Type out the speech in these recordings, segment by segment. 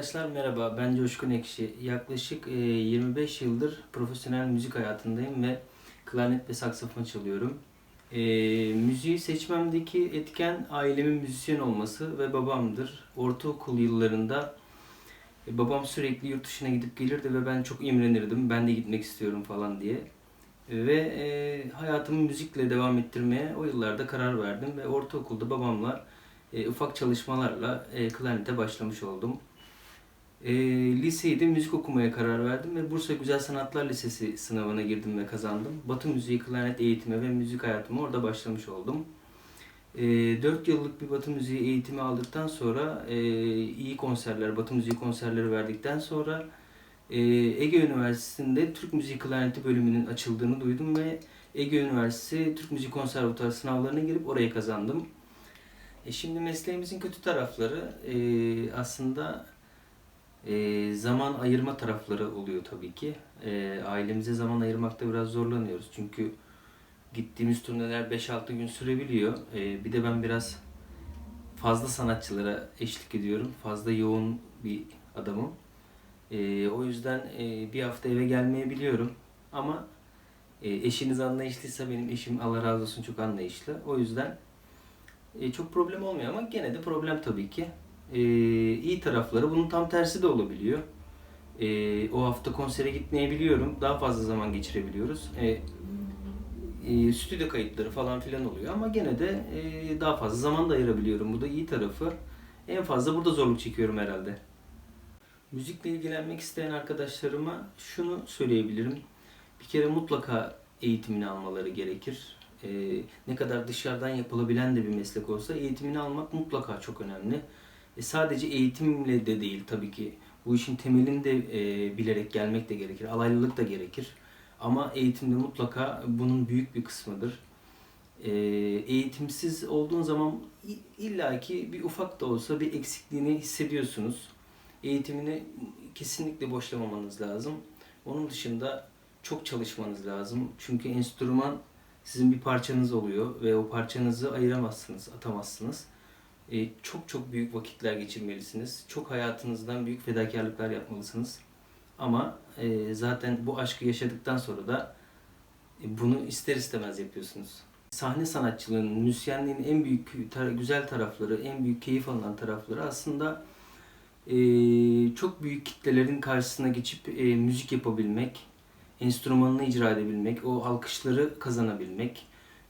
Arkadaşlar merhaba, ben Coşkun Ekşi. Yaklaşık e, 25 yıldır profesyonel müzik hayatındayım ve klarnet ve saksafon çalıyorum. E, müziği seçmemdeki etken ailemin müzisyen olması ve babamdır. Ortaokul yıllarında e, babam sürekli yurt dışına gidip gelirdi ve ben çok imrenirdim. Ben de gitmek istiyorum falan diye. Ve e, hayatımı müzikle devam ettirmeye o yıllarda karar verdim ve ortaokulda babamla e, ufak çalışmalarla e, klarnete başlamış oldum. E, liseyi de müzik okumaya karar verdim ve Bursa Güzel Sanatlar Lisesi sınavına girdim ve kazandım. Batı müziği, klarnet eğitimi ve müzik hayatıma orada başlamış oldum. E, 4 yıllık bir Batı müziği eğitimi aldıktan sonra e, iyi konserler, Batı müziği konserleri verdikten sonra e, Ege Üniversitesi'nde Türk Müziği Klarneti bölümünün açıldığını duydum ve Ege Üniversitesi Türk Müziği Konservatuarı sınavlarına girip orayı kazandım. E şimdi mesleğimizin kötü tarafları e, aslında e, zaman ayırma tarafları oluyor tabii ki. E, ailemize zaman ayırmakta biraz zorlanıyoruz. Çünkü gittiğimiz turneler 5-6 gün sürebiliyor. E, bir de ben biraz fazla sanatçılara eşlik ediyorum. Fazla yoğun bir adamım. E, o yüzden e, bir hafta eve gelmeyebiliyorum. Ama e, eşiniz anlayışlıysa benim eşim Allah razı olsun çok anlayışlı. O yüzden e, çok problem olmuyor ama gene de problem tabii ki. E, iyi tarafları bunun tam tersi de olabiliyor. E, o hafta konsere gitmeyebiliyorum. Daha fazla zaman geçirebiliyoruz. E, e, stüdyo kayıtları falan filan oluyor ama gene de e, daha fazla zaman da ayırabiliyorum. Bu da iyi tarafı. En fazla burada zorluk çekiyorum herhalde. Müzikle ilgilenmek isteyen arkadaşlarıma şunu söyleyebilirim. Bir kere mutlaka eğitimini almaları gerekir. Ee, ne kadar dışarıdan yapılabilen de bir meslek olsa eğitimini almak mutlaka çok önemli. E, sadece eğitimle de değil tabii ki. Bu işin temelini de e, bilerek gelmek de gerekir. Alaylılık da gerekir. Ama eğitimde mutlaka bunun büyük bir kısmıdır. E, eğitimsiz olduğun zaman illaki bir ufak da olsa bir eksikliğini hissediyorsunuz. Eğitimini kesinlikle boşlamamanız lazım. Onun dışında çok çalışmanız lazım. Çünkü enstrüman sizin bir parçanız oluyor ve o parçanızı ayıramazsınız, atamazsınız. Ee, çok çok büyük vakitler geçirmelisiniz. Çok hayatınızdan büyük fedakarlıklar yapmalısınız. Ama e, zaten bu aşkı yaşadıktan sonra da e, bunu ister istemez yapıyorsunuz. Sahne sanatçılığının, müzisyenliğin en büyük güzel tarafları, en büyük keyif alınan tarafları aslında e, çok büyük kitlelerin karşısına geçip e, müzik yapabilmek, enstrümanını icra edebilmek, o alkışları kazanabilmek,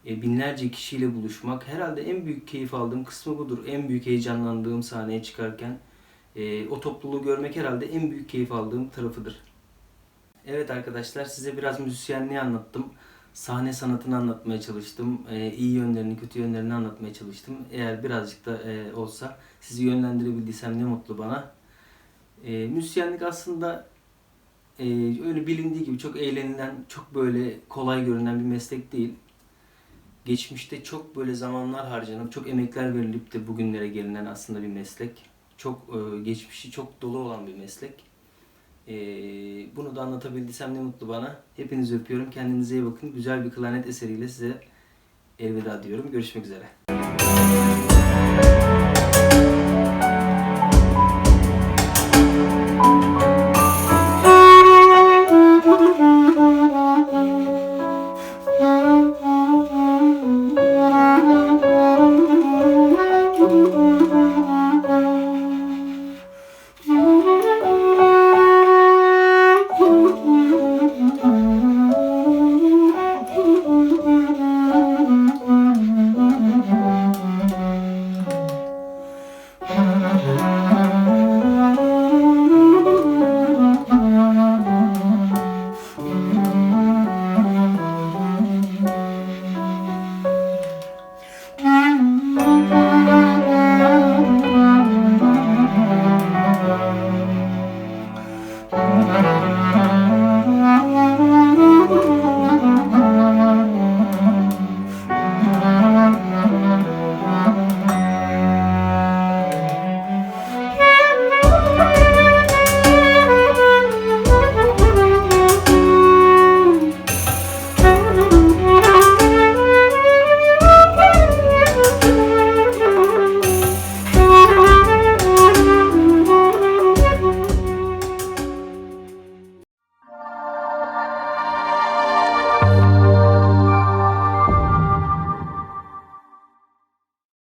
e, binlerce kişiyle buluşmak. Herhalde en büyük keyif aldığım kısmı budur. En büyük heyecanlandığım sahneye çıkarken e, o topluluğu görmek herhalde en büyük keyif aldığım tarafıdır. Evet arkadaşlar size biraz müzisyenliği anlattım. Sahne sanatını anlatmaya çalıştım. E, iyi yönlerini, kötü yönlerini anlatmaya çalıştım. Eğer birazcık da e, olsa sizi yönlendirebildiysem ne mutlu bana. E, müzisyenlik aslında e, öyle bilindiği gibi çok eğlenilen, çok böyle kolay görünen bir meslek değil. Geçmişte çok böyle zamanlar harcanıp, çok emekler verilip de bugünlere gelinen aslında bir meslek. Çok e, geçmişi çok dolu olan bir meslek. E, bunu da anlatabildiysem ne mutlu bana. Hepinizi öpüyorum. Kendinize iyi bakın. Güzel bir klarnet eseriyle size elveda diyorum. Görüşmek üzere.